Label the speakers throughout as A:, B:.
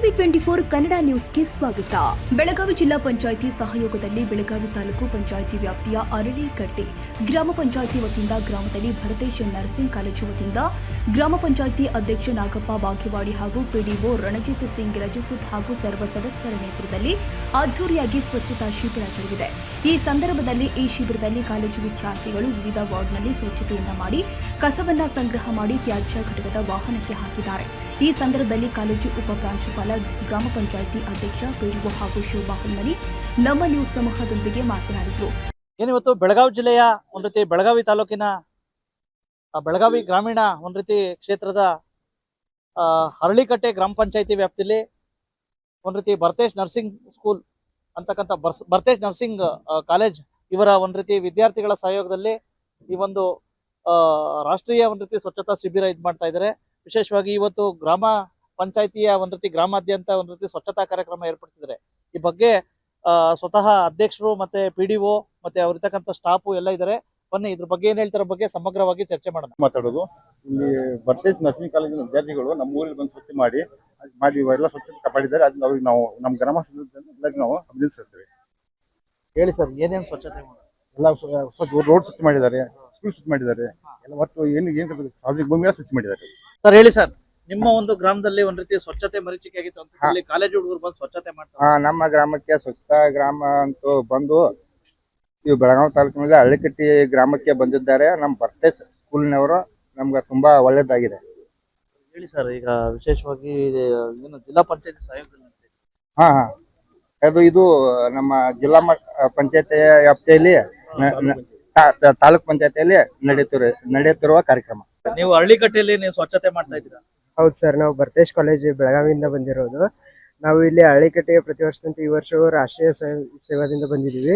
A: Twenty four Kannada ನ್ಯೂಸ್ಗೆ ಸ್ವಾಗತ. ಬೆಳಗಾವಿ ಜಿಲ್ಲಾ ಪಂಚಾಯಿತಿ ಸಹಯೋಗದಲ್ಲಿ ಬೆಳಗಾವಿ ತಾಲೂಕು ಪಂಚಾಯಿತಿ ವ್ಯಾಪ್ತಿಯ ಅರಳಿಕಟ್ಟೆ ಗ್ರಾಮ ಪಂಚಾಯಿತಿ ವತಿಯಿಂದ ಗ್ರಾಮದಲ್ಲಿ ಭರತೇಶ್ ನರ್ಸಿಂಗ್ ಕಾಲೇಜು ವತಿಯಿಂದ ಗ್ರಾಮ ಪಂಚಾಯಿತಿ ಅಧ್ಯಕ್ಷ ನಾಗಪ್ಪ ಬಾಗೇವಾಡಿ ಹಾಗೂ ಪಿಡಿಒ ರಣಜಿತ್ ಸಿಂಗ್ ರಜಪೂತ್ ಹಾಗೂ ಸರ್ವ ಸದಸ್ಯರ ನೇತೃತ್ವದಲ್ಲಿ ಅದ್ದೂರಿಯಾಗಿ ಸ್ವಚ್ಛತಾ ಶಿಬಿರ ಜರುಗಿದೆ. ಈ ಸಂದರ್ಭದಲ್ಲಿ ಈ ಶಿಬಿರದಲ್ಲಿ ಕಾಲೇಜು ವಿದ್ಯಾರ್ಥಿಗಳು ವಿವಿಧ ವಾರ್ಡ್ನಲ್ಲಿ ಸ್ವಚ್ಛತೆಯನ್ನ ಮಾಡಿ, ಕಸವನ್ನ ಸಂಗ್ರಹ ಮಾಡಿ ತ್ಯಾಜ್ಯ ಘಟಕದ ವಾಹನಕ್ಕೆ ಹಾಕಿದ್ದಾರೆ. ಈ ಸಂದರ್ಭದಲ್ಲಿ ಕಾಲೇಜು ಉಪ ಪ್ರಾಂಶುಪಾಲ, ಗ್ರಾಮ ಪಂಚಾಯಿತಿ ಅಧ್ಯಕ್ಷ ಪೇರುವ ಹಾಗೂ ಹೊನ್ನಲಿ ನಮ್ಮ ನ್ಯೂಸ್ ಸಮೂಹದೊಂದಿಗೆ ಮಾತನಾಡಿದರು.
B: ಏನಿವತ್ತು ಬೆಳಗಾವಿ ಜಿಲ್ಲೆಯ ಒಂದ್ ರೀತಿ ಬೆಳಗಾವಿ ತಾಲೂಕಿನ ಬೆಳಗಾವಿ ಗ್ರಾಮೀಣ ಒಂದ್ ರೀತಿ ಕ್ಷೇತ್ರದ ಹರಳಿಕಟ್ಟೆ ಗ್ರಾಮ ಪಂಚಾಯತಿ ವ್ಯಾಪ್ತಿಯಲ್ಲಿ ಒಂದ್ ರೀತಿ ಭರತೇಶ್ ನರ್ಸಿಂಗ್ ಸ್ಕೂಲ್ ಅಂತಕ್ಕಂಥ ಭರತೇಶ್ ನರ್ಸಿಂಗ್ ಕಾಲೇಜ್ ಇವರ ಒಂದ್ ರೀತಿ ವಿದ್ಯಾರ್ಥಿಗಳ ಸಹಯೋಗದಲ್ಲಿ ಈ ಒಂದು ರಾಷ್ಟ್ರೀಯ ಒಂದ್ ರೀತಿ ಸ್ವಚ್ಛತಾ ಶಿಬಿರ ಇದ್ ಮಾಡ್ತಾ ಇದ್ದಾರೆ ವಿಶೇಷವಾಗಿ ಇವತ್ತು ಗ್ರಾಮ ಪಂಚಾಯತಿಯ ಒಂದ್ ರೀತಿ ಗ್ರಾಮಾದ್ಯಂತ ಒಂದ್ ರೀತಿ ಸ್ವಚ್ಛತಾ ಕಾರ್ಯಕ್ರಮ ಏರ್ಪಡಿಸಿದ್ರೆ ಈ ಬಗ್ಗೆ ಸ್ವತಃ ಅಧ್ಯಕ್ಷರು ಮತ್ತೆ ಪಿಡಿಒ ಮತ್ತೆ ಅವ್ರಿರ್ತಕ್ಕಂಥ ಸ್ಟಾಫು ಎಲ್ಲ ಇದ್ದಾರೆ ಬನ್ನಿ ಇದ್ರ ಬಗ್ಗೆ ಏನ್ ಹೇಳ್ತಾರ ಬಗ್ಗೆ ಸಮಗ್ರವಾಗಿ ಚರ್ಚೆ ಮಾಡೋಣ.
C: ಮಾತಾಡೋದು. ಇಲ್ಲಿ ಬರ್ತೇಸ್ ನರ್ಸಿಂಗ್ ಕಾಲೇಜಿನ ವಿದ್ಯಾರ್ಥಿಗಳು ನಮ್ಮ ಊರಿಗೆ ಬಂದು ಸ್ವಚ್ಛ ಮಾಡಿ ಮಾಡಿ ಇವೆಲ್ಲ ಸ್ವಚ್ಛತೆ ಕಾಪಾಡಿದ್ದಾರೆ. ಅದನ್ನ ಅವ್ರಿಗೆ ನಾವು ನಮ್ಮ ಗ್ರಾಮ ನಾವು ಅಭಿನಂದಿಸ್ತೇವೆ.
B: ಹೇಳಿ ಸರ್ ಏನೇನು ಸ್ವಚ್ಛತೆ
C: ಎಲ್ಲ ಸ್ವ- ಸ್ವಚ್ಛ ರೋಡ್ ಸ್ವಚ್ಛ ಮಾಡಿದ್ದಾರೆ ಸ್ಕೂಲ್ ಸ್ವಚ್ಛ ಮಾಡಿದ್ದಾರೆ. ಎಲ್ಲ ಒಟ್ಟು ಏನು ಏನು ಸಾರ್ವಜನಿಕ ಭೂಮಿ ಸ್ವಚ್ಛ ಮಾಡಿದ್ದಾರೆ.
B: ಸರ್ ಹೇಳಿ ಸರ್. ನಿಮ್ಮ ಒಂದು ಗ್ರಾಮದಲ್ಲಿ ಒಂದ್ ರೀತಿ ಸ್ವಚ್ಛತೆ ಮರೀಚಿಕೆ ಆಗಿತ್ತು ಅಂತ ಹೇಳಿ ಕಾಲೇಜ್ ಹುಡುಗರು ಬಂದು ಸ್ವಚ್ಛತೆ ಮಾಡ್ತಾರೆ.
D: ಹಾ ನಮ್ಮ ಗ್ರಾಮಕ್ಕೆ ಸ್ವಚ್ಛತಾ ಗ್ರಾಮ ಅಂತೂ ಬಂದು ಇವು ಬೆಳಗಾವಿ ತಾಲೂಕಿನಲ್ಲಿ ಹಳ್ಳಿಕಟ್ಟಿ ಗ್ರಾಮಕ್ಕೆ ಬಂದಿದ್ದಾರೆ. ನಮ್ಮ ಸ್ಕೂಲ್ ಸ್ಕೂಲ್ನವರು. ನಮ್ಗೆ ತುಂಬಾ ಒಳ್ಳೇದಾಗಿದೆ.
B: ಹೇಳಿ ಸರ್ ಈಗ ವಿಶೇಷವಾಗಿ ಏನು ಜಿಲ್ಲಾ ಪಂಚಾಯತಿ ಸಹಯೋಗದಲ್ಲಿ ಇದೆ.
D: ಹಾ ಹಾ. ಅದು ಇದು ನಮ್ಮ ಜಿಲ್ಲಾ ಪಂಚಾಯತಿ ವ್ಯಾಪ್ತಿಯಲ್ಲಿ ನ- ನ- ತಾ- ತಾ- ತಾಲೂಕ್ ಪಂಚಾಯತಿಯಲ್ಲಿ ನಡೆಯುತ್ತಿರುವ ನಡೆಯುತ್ತಿರುವ ಕಾರ್ಯಕ್ರಮ.
B: ನೀವು ಹಳ್ಳಿಕಟ್ಟೆಯಲ್ಲಿ ನೀವು ಸ್ವಚ್ಛತೆ ಮಾಡ್ತಾ ಇದ್ದೀರಾ?
E: ಹೌದು ಸರ್ ನಾವು ಭರತೇಶ್ ಕಾಲೇಜ್ ಬೆಳಗಾವಿಯಿಂದ ಬಂದಿರೋದು. ನಾವು ಇಲ್ಲಿ ಹಳ್ಳಿಕಟ್ಟೆಗೆ ಪ್ರತಿ ವರ್ಷದಂತೆ ಈ ವರ್ಷವೂ ರಾಷ್ಟ್ರೀಯ ಸ್ವಯಂ ಸೇವಾದಿಂದ ಬಂದಿದ್ದೀವಿ.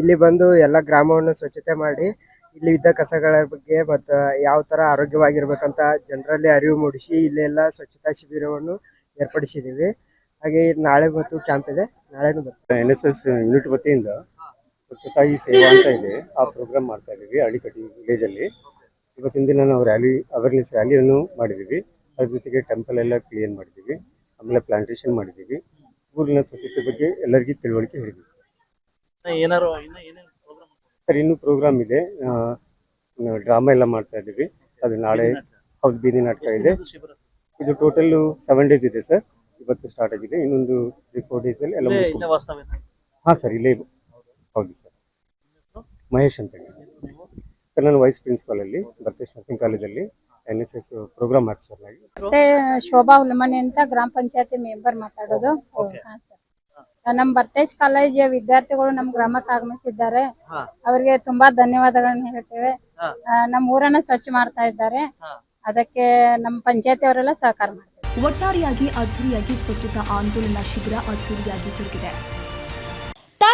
E: ಇಲ್ಲಿ ಬಂದು ಎಲ್ಲ ಗ್ರಾಮವನ್ನು ಸ್ವಚ್ಛತೆ ಮಾಡಿ ಇಲ್ಲಿ ಇದ್ದ ಕಸಗಳ ಬಗ್ಗೆ ಮತ್ತು ಯಾವ ಥರ ಆರೋಗ್ಯವಾಗಿರ್ಬೇಕಂತ ಜನರಲ್ಲಿ ಅರಿವು ಮೂಡಿಸಿ ಇಲ್ಲಿ ಎಲ್ಲ ಸ್ವಚ್ಛತಾ ಶಿಬಿರವನ್ನು ಏರ್ಪಡಿಸಿದ್ದೀವಿ. ಹಾಗೆ ನಾಳೆ ಮತ್ತು ಕ್ಯಾಂಪ್ ಇದೆ. ನಾಳೆನೂ ಬರ್ತೀವಿ.
F: ಎನ್ ಎಸ್ ಎಸ್ ಯೂನಿಟ್ ವತಿಯಿಂದ ಸ್ವಚ್ಛತಾ ಸೇವಾ ಅಂತ ಇದೆ. ಆ ಪ್ರೋಗ್ರಾಮ್ ಮಾಡ್ತಾ ಇದ್ದೀವಿ ಹಳ್ಳಿಕಟ್ಟಿ ವಿಲೇಜ್ ಅಲ್ಲಿ. ಇವತ್ತಿನ ದಿನ ನಾವು ರ್ಯಾಲಿ ಅವೇರ್ನೆಸ್ ರ್ಯಾಲಿಯನ್ನು ಮಾಡಿದ್ದೀವಿ. ಅದ್ರ ಜೊತೆಗೆ ಟೆಂಪಲ್ ಎಲ್ಲ ಕ್ಲೀನ್ ಮಾಡಿದ್ದೀವಿ. ಆಮೇಲೆ ಪ್ಲಾಂಟೇಶನ್ ಮಾಡಿದ್ದೀವಿ. ಊರಿನ ಸ್ವಚ್ಛತೆ ಬಗ್ಗೆ ಎಲ್ಲರಿಗೂ ತಿಳುವಳಿಕೆ ಹೇಳಿದ್ದೀವಿ ಸರ್.
B: ಏನಾರು
F: ಸರ್ ಇನ್ನೂ ಪ್ರೋಗ್ರಾಮ್ ಇದೆ. ಡ್ರಾಮಾ ಎಲ್ಲ ಮಾಡ್ತಾ ಇದ್ದೀವಿ. ಅದು ನಾಳೆ ಹೌದು ಬೀದಿ ನಾಟಕ ಇದೆ. ಇದು ಟೋಟಲ್ ಸೆವೆನ್ ಡೇಸ್ ಇದೆ ಸರ್. ಇವತ್ತು ಸ್ಟಾರ್ಟ್ ಆಗಿದೆ. ಇನ್ನೊಂದು ತ್ರೀ ಫೋರ್ ಡೇಸ್ ಅಲ್ಲಿ ಎಲ್ಲ ಹಾಂ ಸರ್ ಇಲ್ಲೇ ಹೌದು ಸರ್. ಮಹೇಶ್ ಅಂತ ಹೇಳಿ ಸರ್ ವೈಸ್ ಪ್ರಿನ್ಸಿಪಾಲ್ ಅಲ್ಲಿ ಭರ್ತೇಶ್ ನರ್ಸಿಂಗ್ ಕಾಲೇಜಲ್ಲಿ N S S program officer ಆಗಿ
G: ಮತ್ತೆ ಶೋಭಾ ಉಲ್ಮನೆ ಅಂತ ಗ್ರಾಮ ಪಂಚಾಯತಿ ಮೆಂಬರ್ ಮಾತಾಡೋದು.
B: ನಮ್
G: ಹಾ ಸರ್ ನಮ್ಮ ಬರ್ತೇಶ್ ಕಾಲೇಜ್ ವಿದ್ಯಾರ್ಥಿಗಳು ನಮ್ಮ ಗ್ರಾಮಕ್ಕೆ ಆಗಮಿಸಿದ್ದಾರೆ. ಅವರಿಗೆ ತುಂಬಾ ಧನ್ಯವಾದಗಳನ್ನ ಹೇಳ್ತೇವೆ. ನಮ್ ನಮ್ಮ ಊರನ್ನ ಸ್ವಚ್ಛ ಮಾಡ್ತಾ ಇದ್ದಾರೆ. ಅದಕ್ಕೆ ನಮ್ ಪಂಚಾಯತಿ ಅವರೆಲ್ಲ ಸಹಕಾರ ಮಾಡ್ತಾರೆ.
A: ಒಟ್ಟಾರೆಯಾಗಿ ಅದ್ದೂರಿಯಾಗಿ ಸ್ವಚ್ಛತಾ ಆಂದೋಲನ ಶಿಬಿರ ಅದ್ದೂರಿಯಾಗಿ ಜರುಗಿದೆ.